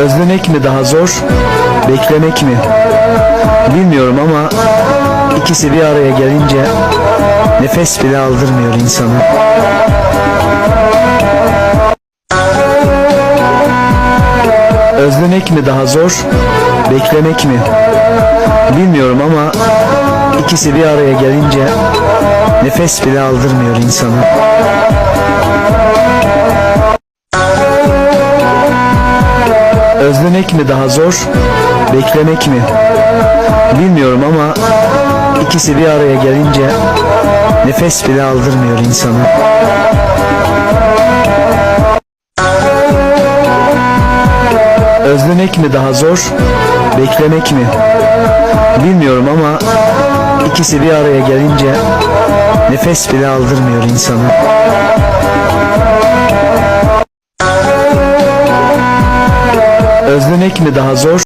Özlemek mi daha zor, beklemek mi? Bilmiyorum ama ikisi bir araya gelince nefes bile aldırmıyor insana. Özlemek mi daha zor, beklemek mi? Bilmiyorum ama ikisi bir araya gelince nefes bile aldırmıyor insana. Özlemek mi daha zor, beklemek mi? Bilmiyorum ama ikisi bir araya gelince nefes bile aldırmıyor insana. Özlemek mi daha zor, beklemek mi? Bilmiyorum ama ikisi bir araya gelince nefes bile aldırmıyor insana. Özlemek mi daha zor,